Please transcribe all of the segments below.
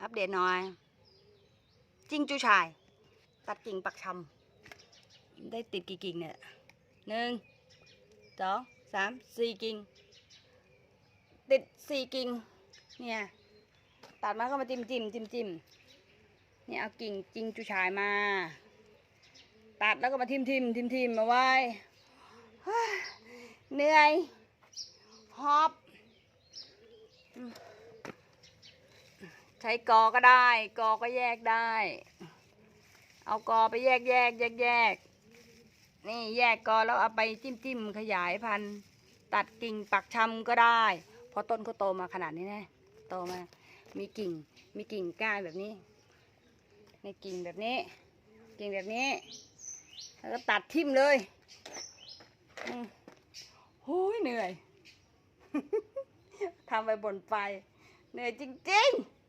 อัปเดตหน่อย จิ้งจูชาย ตัดกิ่งปักชำได้ติดกี่กิ่งเนี่ยหนึ่งสองสามสี่กิ่ง ติดสี่กิ่ง เนี่ย ตัดมาก็มาจิ้มจิ้มจิ้มจิ้มเนี่ยเอากิ่งจิงจูชายมา ตัดแล้วก็มาทิมทิมทิมทิมมาไว้เหนื่อยหอบ ช้กอก็ได้ กอก็แยกได้ เอากอไปแยกแยกแยกแยก นี่แยกกอแล้วเอาไปจิ้มจิ้มขยายพันธุ์ ตัดกิ่งปักชำก็ได้เพราะต้นเขาโตมาขนาดนี้นะโตมา มีกิ่ง มีกิ่งก้านแบบนี้ ในกิ่งแบบนี้ กิ่งแบบนี้ แล้วก็ตัดทิ่มเลยอืมโอ้ยเหนื่อย ทำไปบนไป เหนื่อยจริง ๆ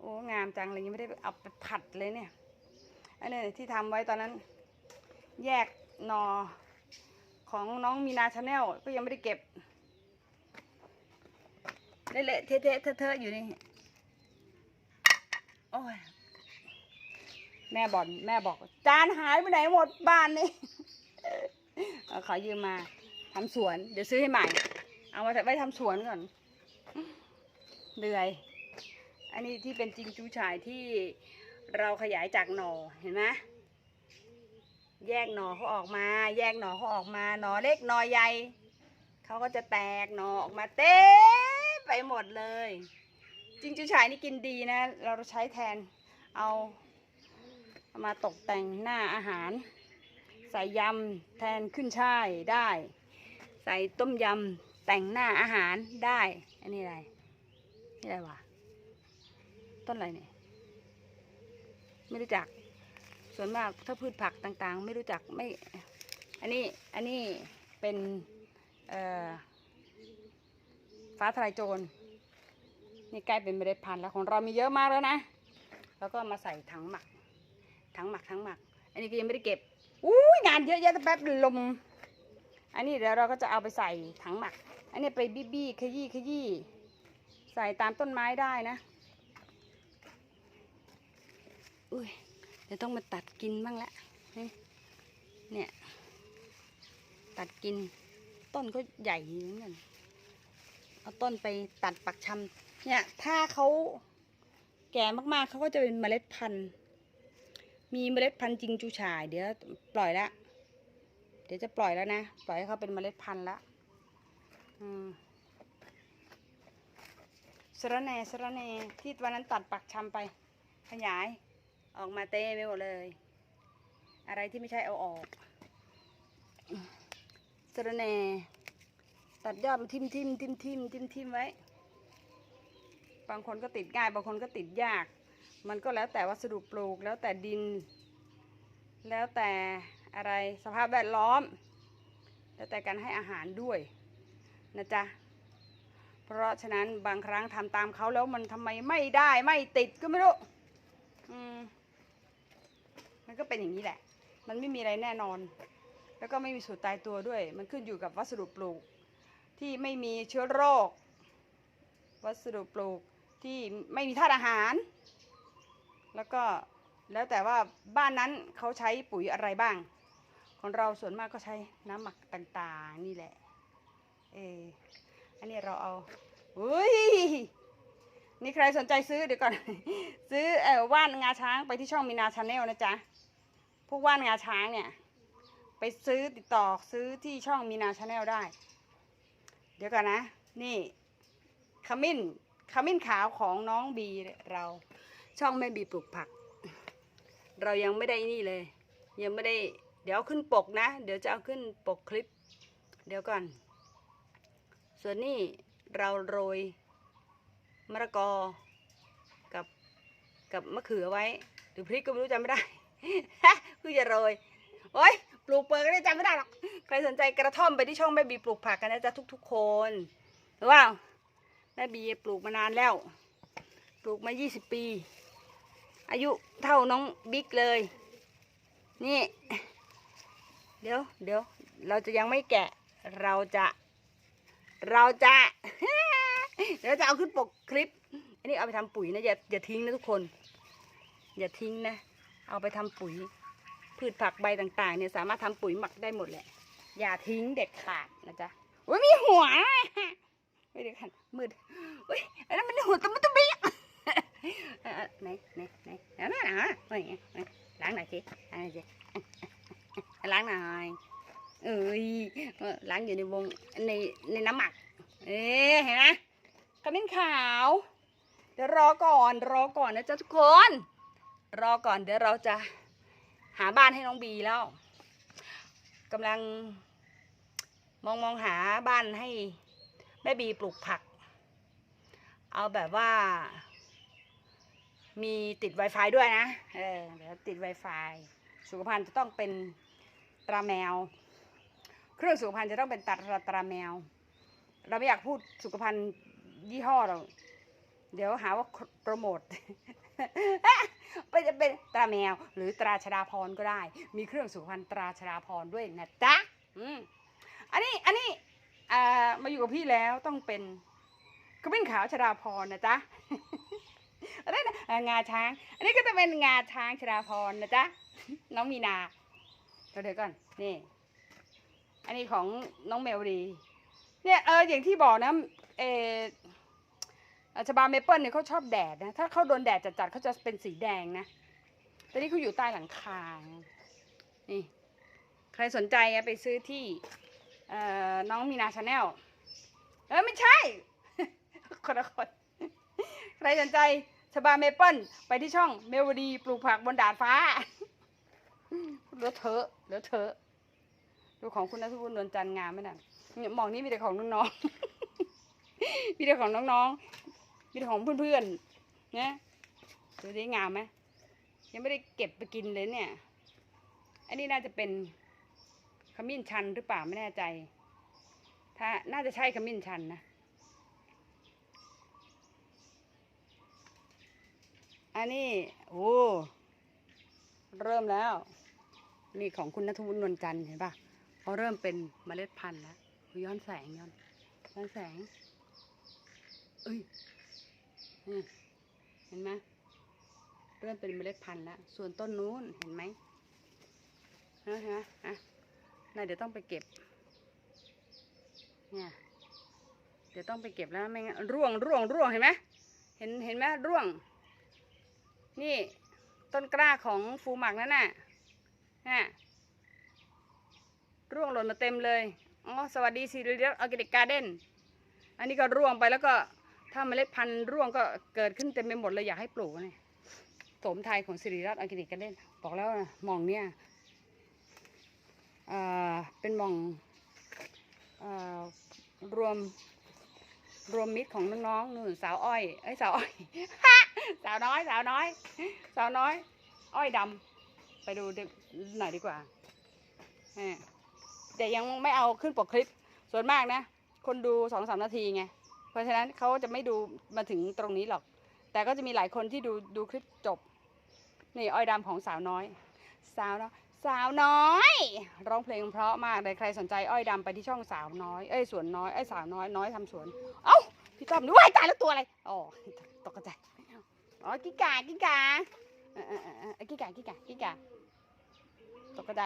โอ้งามจังเลยยังไม่ได้เอาไปผัดเลยเนี่ยอันนี้ที่ทำไว้ตอนนั้น แยกหนอของน้องมีนาชาแนลก็ยังไม่ได้เก็บเละๆเทะๆเทอะๆอยู่นี่โอ้ยแม่บอกแม่บอก จานหายไปไหนหมดบ้านนี่เอาขอยืมมาทำสวน เดี๋ยวซื้อให้ใหม่ เอามาไว้ทำสวนก่อนเหนื่อย อันนี้ที่เป็นจิงจูฉายที่เราขยายจากหน่อเห็นไหมแยกหน่อเขาออกมา แยกหน่อเขาออกมาหน่อเล็กหน่อใหญ่เขาก็จะแตกหน่อออกมาเต้ไปหมดเลยจิงจูฉายนี่กินดีนะ เราใช้แทนเอาเอามาตกแต่งหน้าอาหาร ใส่ยำแทนขึ้นช่ายได้ ใส่ต้มยำแต่งหน้าอาหารได้ อันนี้อะไรนี่อะไรวะ ต้นอะไรเนี่ย ไม่รู้จัก ส่วนมากถ้าพืชผักต่างๆ ไม่รู้จักไม่ อันนี้อันนี้เป็นฟ้าทลายโจรนี่ใกล้เป็นเมล็ดพันธุ์แล้วของเรามีเยอะมากแล้วนะ แล้วก็มาใส่ถังหมัก ถังหมักถังหมัก อันนี้ก็ยังไม่ได้เก็บอุ้ยงานเยอะแยะแต่แป๊บลม อันนี้เดี๋ยวเราก็จะเอาไปใส่ถังหมัก อันนี้ไปบี้บี้ขยี้ขยี้ใส่ตามต้นไม้ได้นะ อุ้ยเดี๋ยวต้องมาตัดกินบ้างละเนี่ย ตัดกิน ต้นก็ใหญ่เหมือนกันเอาต้นไปตัดปักชำเนี่ย ถ้าเขาแก่มากๆเขาก็จะเป็นเมล็ดพันธุ์ มีเมล็ดพันธุ์จริงจูฉาย เดี๋ยวปล่อยละเดี๋ยวจะปล่อยแล้วนะ ปล่อยให้เขาเป็นเมล็ดพันธุ์ละอืมสระแหน่สระแหน่ที่วันนั้นตัดปักชำไป ขยาย ออกมาเต้ไปหมดเลย อะไรที่ไม่ใช่เอาออกสระแหน่ตัดยอดมาทิมทิมทิมทิมทิมทิมไว้ บางคนก็ติดง่าย บางคนก็ติดยาก มันก็แล้วแต่วัสดุปลูก แล้วแต่ดิน แล้วแต่อะไรสภาพแวดล้อม แล้วแต่การให้อาหารด้วยนะจ๊ะ เพราะฉะนั้นบางครั้งทำตามเขาแล้วมันทำไมไม่ได้ไม่ติดก็ไม่รู้ อืม มันก็เป็นอย่างนี้แหละ มันไม่มีอะไรแน่นอน แล้วก็ไม่มีสูตรตายตัวด้วย มันขึ้นอยู่กับวัสดุปลูก ที่ไม่มีเชื้อโรค วัสดุปลูกที่ไม่มีธาตุอาหาร แล้วก็แล้วแต่ว่าบ้านนั้นเขาใช้ปุ๋ยอะไรบ้าง ของเราส่วนมากก็ใช้น้ำหมักต่างๆ นี่แหละ เอออันนี้เราเอาอุ้ยนี่ใครสนใจซื้อเดี๋ยวก่อน ซื้อเออว่านงาช้างไปที่ช่องมีนาชาแนลนะจ๊ะ พวกว่านงาช้างเนี่ย ไปซื้อติดต่อซื้อที่ช่องมีนาชาแนลได้ เดี๋ยวก่อนนะ นี่ขมิ้นขมิ้นขาวของน้องบีเราช่องแม่บีปลูกผัก เรายังไม่ได้นี่เลย ยังไม่ได้ เดี๋ยวขึ้นปกนะ เดี๋ยวจะเอาขึ้นปกคลิป เดี๋ยวก่อน ส่วนนี้เราโรยมะละกอกับกับมะเขือไว้ หรือพริกก็ไม่รู้จำไม่ได้ คือจะโรยโอ้ยปลูกเปิดก็ได้จำไม่ได้หรอกใครสนใจกระท่อมไปที่ช่องแม่บีปลูกผักกันนะจ๊ะทุก ๆ คนหรือว่าแม่บีปลูกมานานแล้ว ปลูกมา 20 ปี อายุเท่าน้องบิ๊กเลย นี่ เดี๋ยวเดี๋ยวเราจะยังไม่แกะ เราจะ เราจะเดี๋ยวจะเอาขึ้นปกคลิป อันนี้เอาไปทำปุ๋ยนะอย่าอย่าทิ้งนะทุกคน อย่าทิ้งนะ เอาไปทำปุ๋ย พืชผักใบต่างๆ เนี่ยสามารถทำปุ๋ยหมักได้หมดแหละ อย่าทิ้งเด็ดขาดนะจ๊ะโอ้ยมีหัวไม่ได้ขันมืดอุ้ยอันนั้นมันหัวตะมุตะบีเอ่อไหนไหนไหนเอาหน้าหนาเฮ้ยเฮ้ยล้างหน่อยสิล้างหน่อยสิล้างหน่อยเอ้ยล้างอยู่ในวงในในน้ำหมัก เอ๊เห็นไหมขมิ้นขาว เดี๋ยวรอก่อนรอก่อนนะจ๊ะทุกคน รอก่อนเดี๋ยวเราจะหาบ้านให้น้องบีแล้วกำลังมองมองหาบ้านให้แม่บีปลูกผัก เอาแบบว่า มีติด Wi-Fi ด้วยนะ เออเดี๋ยวติด Wi-Fi สุขภัณฑ์จะต้องเป็นตราแมว เครื่องสุขภัณฑ์จะต้องเป็นตราตราแมว เราไม่อยากพูดสุขภัณฑ์ยี่ห้อเรา เดี๋ยวหาว่าโปรโมท ไปจะเป็นตราแมวหรือตราชดาพรก็ได้ มีเครื่องสุขภัณตราชดาพรด้วยนะจ๊ะอืมอันนี้อันนี้มาอยู่กับพี่แล้วต้องเป็นขมิ้นขาวชดาพรนะจ๊ะอันนี้นะอ่างาช้าง อันนี้ก็จะเป็นงาช้างชดาพรนะจ๊ะน้องมีนาเดี๋ยวก่อนนี่ อันนี้ของน้องเมลดีเนี่ยเอออย่างที่บอกนะเอ ชบาเมเปิลเนี่ยเขาชอบแดดนะ ถ้าเขาโดนแดดจัดๆเขาจะเป็นสีแดงนะแต่นี่เขาอยู่ใต้หลังคา นี่ ใครสนใจไปซื้อที่น้องมีนาชาแนล เออไม่ใช่ คนละคน ใครสนใจชบาเมเปิลไปที่ช่องเมวดีปลูกผักบนดาดฟ้าเหลือเถอะเหลือเถอะ ดูของคุณนัทวุฒินวลจันทร์งามไหมน่ะเนี่ยมองนี่มีแต่ของน้องๆมีแต่ของน้องๆ มีแต่ของเพื่อนๆเนี่ยดูดิงามไหมยังไม่ได้เก็บไปกินเลยเนี่ย อันนี้น่าจะเป็นขมิ้นชันหรือเปล่าไม่แน่ใจ ถ้าน่าจะใช่ขมิ้นชันนะอันนี้โอ้เริ่มแล้วนี่ของคุณนัทวุฒินวลจันทร์เห็นปะเขาเริ่มเป็นเมล็ดพันธุ์แล้วย้อนแสงย้อนย้อนแสงเอ้ย เห็นไหมเริ่มเป็นเมล็ดพันธุ์แล้ว ส่วนต้นนู้นเห็นไหมเห็นไหมอะน่าเดี๋ยวต้องไปเก็บ เนี่ย เดี๋ยวต้องไปเก็บแล้วไม่งั้นร่วงร่วงร่วงเห็นไหมเห็นเห็นไหมร่วง นี่ต้นกล้าของฟูหมักนั่นน่ะน่ะร่วงหล่นมาเต็มเลย อ๋อ สวัสดีซีเรียลออร์แกนิกการ์เด้น อันนี้ก็ร่วงไปแล้วก็ ถ้าเมล็ดพันธุ์ร่วงก็เกิดขึ้นเต็มไปหมดเลยอยากให้ปลูกนี่โสมไทยของสิริรัตน์ออร์แกนิกการ์เด้นบอกแล้วนะหมองเนี่ยเป็นหมองอรวมรวมมิตรของน้องๆหนู่นสาวอ้อยเอ้สาวอ้อยสาวน้อยสาวน้อย สาวน้อย อ้อยดำไปดูหน่อยดีกว่าแต่ยังไม่เอาขึ้นปกคลิปส่วนมากนะ คนดูสองสามนาทีไง เพราะฉะนั้นเขาจะไม่ดูมาถึงตรงนี้หรอก แต่ก็จะมีหลายคนที่ดูดูคลิปจบนี่อ้อยดำของสาวน้อย สาวน้อยสาวน้อยร้องเพลงเพราะมากเลยใครสนใจอ้อยดำไปที่ช่องสาวน้อยเอ้ยสวนน้อยเอ้สาวน้อยน้อยทำสวน เอ้าพี่ต้อมนึกว่าตายแล้วตัวอะไรอ๋อตกใจอ๋อกิกากิกาเออเออเออเออกิกากิกากิกาตกใจ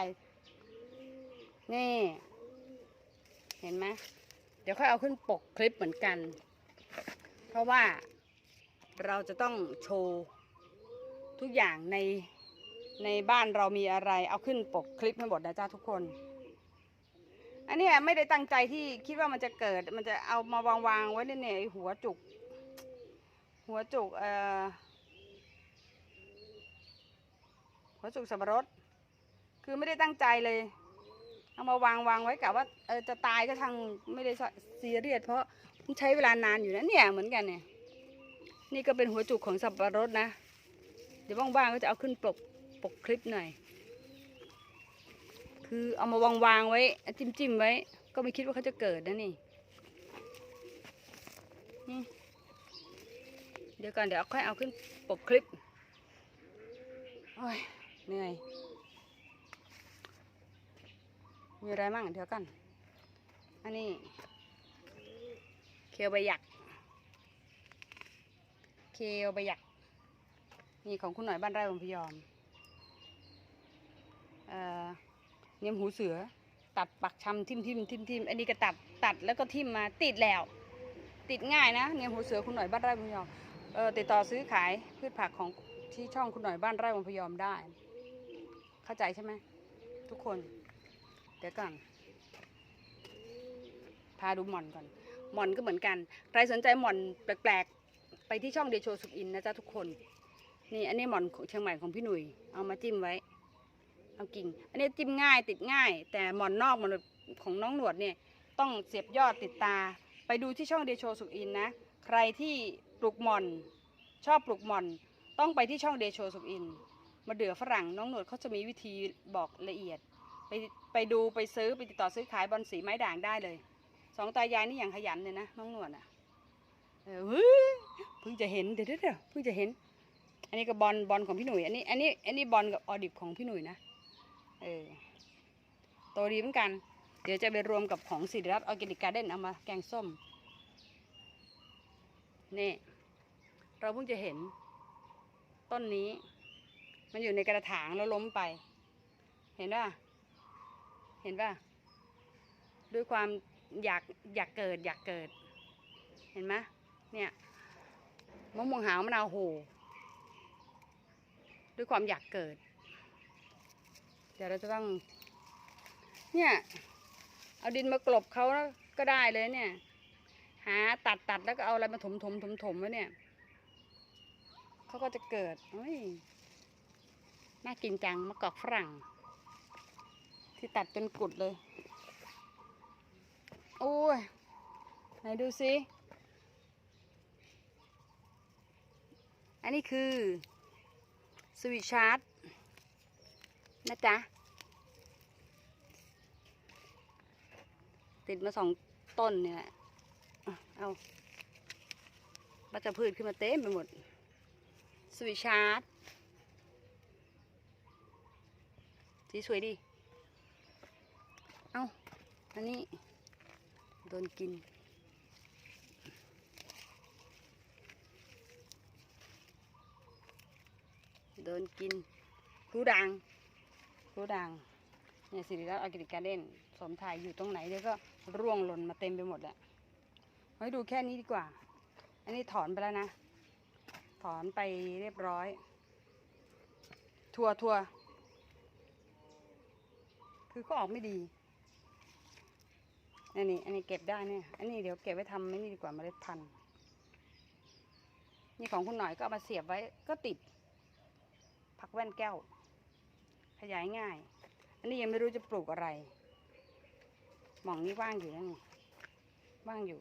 นี่ เห็นไหม เดี๋ยวค่อยเอาขึ้นปกคลิปเหมือนกัน เพราะว่าเราจะต้องโชว์ทุกอย่างในในบ้านเรามีอะไร เอาขึ้นปกคลิปให้หมดนะจ้าทุกคน อันนี้ไม่ได้ตั้งใจที่คิดว่ามันจะเกิด มันจะเอามาวางวางๆไว้ในเนี่ยไอหัวจุก หัวจุกเอ่อหัวจุกสับปะรด คือไม่ได้ตั้งใจเลย เอามาวางวางไว้กะว่าเออจะตายก็ทางไม่ได้ซีเรียสเพราะใช้เวลานานอยู่นะเนี่ยเหมือนกันเนี่ย นี่ก็เป็นหัวจุกของสับปะรดนะ เดี๋ยวว่างๆก็จะเอาขึ้นปกปกคลิปหน่อย คือเอามาวางวางไว้ จิ้มจิ้มๆไว้ ก็ไม่คิดว่าเขาจะเกิดนะนี่เดี๋ยวก่อนเดี๋ยวค่อยเอาขึ้นปกคลิปโอ้ยเหนื่อย มีอะไรมั่งเดี๋ยวกัน อันนี้ เคียวใบหยัก เคลใบหยัก นี่ของคุณหน่อยบ้านไร่บางพยอม เอ่อ เนียมหูเสือ ตัดปักชำทิมทิมทิมทิมอันนี้ก็ตัดตัดแล้วก็ทิมมาติดแล้ว ติดง่ายนะ เนียมหูเสือคุณหน่อยบ้านไร่บางพยอม เออติดต่อซื้อขายพืชผักของที่ช่องคุณหน่อยบ้านไร่บางพยอมได้ เข้าใจใช่ไหมทุกคน ดี๋ยวก่อนพาดูหม่อนก่อนหม่อนก็เหมือนกัน ใครสนใจหม่อนแปลกๆ ไปที่ช่องเดโชสุกอินนะจ๊ะทุกคน นี่อันนี้หม่อนของเชียงใหม่ของพี่หนุ่ย เอามาจิ้มไว้ เอากิ่ง อันนี้จิ้มง่ายติดง่าย แต่หม่อนนอกหมันของน้องหนวดเนี่ยต้องเสียบยอดติดตา ไปดูที่ช่องเดโชสุกอินนะ ใครที่ปลูกหม่อนชอบปลูกหม่อนต้องไปที่ช่องเดโชสุกอิน มาเดือฝรั่งน้องหนวดเขาจะมีวิธีบอกละเอียด ไปไปดูไปซื้อไปติดต่อซื้อขายบอลสีไม้ด่างได้เลยสองตายายนี่อย่างขยันเลยนะน้องนวดอะเออเพิ่งจะเห็นเดี๋ยวเดี๋ยวเดี๋ยวเพิ่งจะเห็น อันนี้ก็บอลบอลของพี่หนุ่ยอันนี้อันนี้อันนี้บอลกับออดิบของพี่หนุ่ยนะเออโตดีเหมือนกัน เดี๋ยวจะไปรวมกับของสิริรัตน์ออร์แกนิกการ์เด้นเอามาแกงส้มนี่เราเพิ่งจะเห็น ต้นนี้ มันอยู่ในกระถางแล้วล้มไป เห็นป่ะ เห็นป่ะ ด้วยความอยากอยากเกิดอยากเกิด เห็นไหมเนี่ยมะม่วงหาวมะนาวโห ด้วยความอยากเกิด เดี๋ยวเราจะต้อง เนี่ย เอาดินมากลบเขาก็ได้เลยเนี่ย หาตัดตัดแล้วก็เอาอะไรมาถมถมถมถมไว้เนี่ยเขาก็จะเกิดเฮ้ยน่ากินจังมะกอกฝรั่ง ที่ตัดเป็นกุดเลย โอ้ย ไหนดูสิ อันนี้คือ สวิตชาร์ตนะจ๊ะ ติดมาสองต้นเนี่ยแหละ เอาบัจะพืชขึ้นมาเต็มไปหมด สวิตชาร์ตสีสวยดี อันนี้โดนกิน โดนกินรู้ดังรู้ดังเนี่ยสิริรัตน์ออร์แกนิกการเด้นสมถ่ายอยู่ตรงไหนเดี๋ยวก็ร่วงหล่นมาเต็มไปหมดแหละให้ดูแค่นี้ดีกว่า อันนี้ถอนไปแล้วนะ ถอนไปเรียบร้อย ทัวทัวคือก็ออกไม่ดี อันนี้ อันนี้เก็บได้เนี่ย อันนี้เดี๋ยวเก็บไว้ทำไม่นี่ดีกว่าเมล็ดพันธุ์นี่ของคุณหน่อยก็เอามาเสียบไว้ก็ติด ผักแว่นแก้ว ขยายง่าย อันนี้ยังไม่รู้จะปลูกอะไร หม่องนี้ว่างอยู่นะนี่ว่างอยู่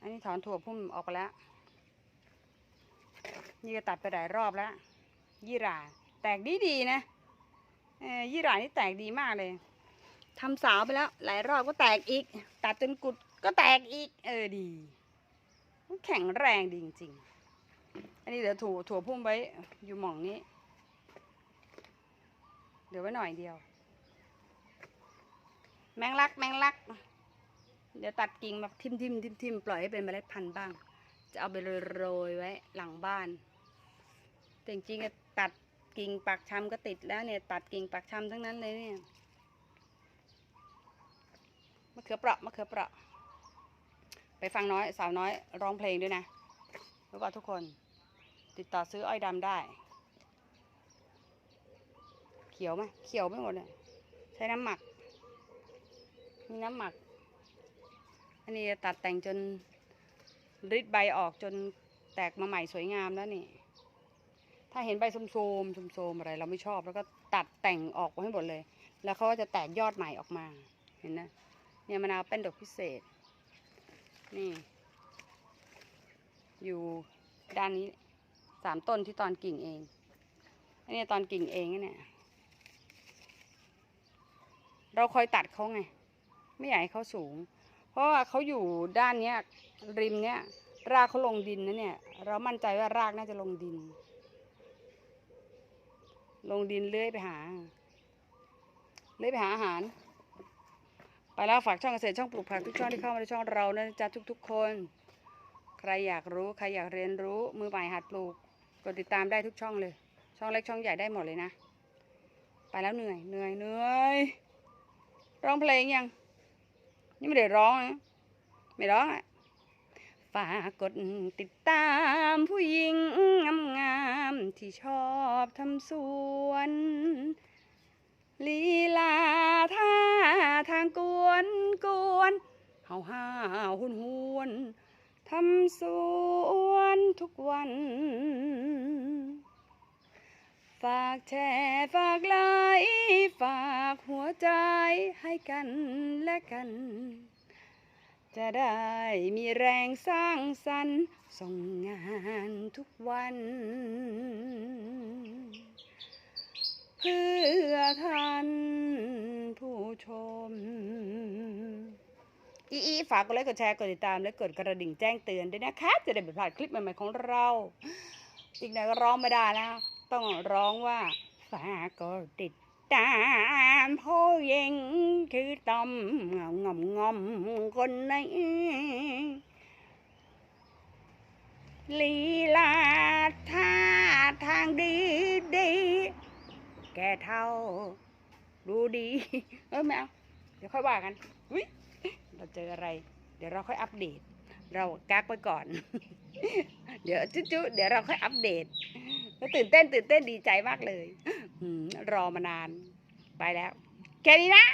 อันนี้ถอนถั่วพุ่มออกไปแล้ว นี่ก็ตัดไปหลายรอบแล้วยี่รา แตกดีดีๆนะ ยี่หร่านี่แตกดีมากเลยทำสาวไปแล้ว หลายรอบก็แตกอีก ตัดจนกุดก็แตกอีก เออดี แข็งแรงดีจริงๆ อันนี้เดี๋ยวถั่วถั่วพุ่มไว้อยู่หม่องนี้ เดี๋ยวไว้หน่อยเดียว แมงลักแมงลัก เดี๋ยวตัดกิ่งมาทิมทิมทิมทิมปล่อยให้เป็นเมล็ดพันธุ์บ้าง จะเอาไปโรยไว้หลังบ้านแต่จริงๆอะตัด กิ่งปักชำก็ติดแล้วเนี่ยตัดกิ่งปักชำทั้งนั้นเลยเนี่ยมะเขือเปราะมะเขือเปราะ ไปฟังน้อยสาวน้อยร้องเพลงด้วยนะรู้ป่ะทุกคน ติดต่อซื้ออ้อยดำได้ เขียวไหมเขียวไม่หมดเลยใช้น้ำหมัก มีน้ำหมัก อันนี้ตัดแต่งจนริดใบออกจนแตกมาใหม่สวยงามแล้วนี่ ถ้าเห็นใบส้มๆส้มๆอะไร เราไม่ชอบ แล้วก็ตัดแต่งออกให้หมดเลย แล้วเขาก็จะแตกยอดใหม่ออกมา เห็นนะเนี่ยมะนาวเป็นดอกพิเศษ นี่ อยู่ด้านนี้สามต้นที่ตอนกิ่งเองอันนี้ตอนกิ่งเองเนี่ยเราคอยตัดเขาไง ไม่อยากให้เขาสูง เพราะว่าเขาอยู่ด้านเนี้ยริมเนี้ยรากเขาลงดินนะเนี่ย เรามั่นใจว่ารากน่าจะลงดิน ลงดินเลื้อยไปหา เลื้อยไปหาอาหาร ไปแล้วฝากช่องเกษตรช่องปลูกผักทุกช่องที่เข้ามาในช่องเรานะจ๊ะทุก ๆ คน ใครอยากรู้ ใครอยากเรียนรู้ มือใหม่หัดปลูก กดติดตามได้ทุกช่องเลย ช่องเล็กช่องใหญ่ได้หมดเลยนะ ไปแล้วเหนื่อยเหนื่อยเหนื่อยร้องเพลงยัง นี่ไม่ได้ร้องนะ ไม่ร้องอะ ฝากกดติดตามผู้หญิงงามๆที่ชอบทำสวนลีลาท่าทางกวนกวนเฮาห้าหุนหวนทำสวนทุกวัน ฝากแชร์ฝากไลค์ฝากหัวใจให้กันและกัน จะได้มีแรงสร้างสรรค์ส่งงานทุกวัน เพื่อท่านผู้ชม อีอีฝากกดไลค์กดแชร์กดติดตามและกดกระดิ่งแจ้งเตือนด้วยนะคะ จะได้ไม่พลาดคลิปใหม่ๆของเรา อีกหน่อยก็ร้องไม่ได้แล้ว ต้องร้องว่าฝากกดติด ตามผู้หญิงคือต้อมงอมงอมงอมคนนี้ลีลาท่าทางดีดีๆแกเท่า ดูดี เออไม่เอาเดี๋ยวค่อยว่ากัน อุ๊ยเราเจออะไร เดี๋ยวเราค่อยอัปเดต เรากักไว้ก่อน เดี๋ยวจุ๊เดี๋ยวเราค่อยอัปเดตตื่นเต้นตื่นเต้นดีใจมากเลยรอมานาน ไปแล้ว แค่นี้นะ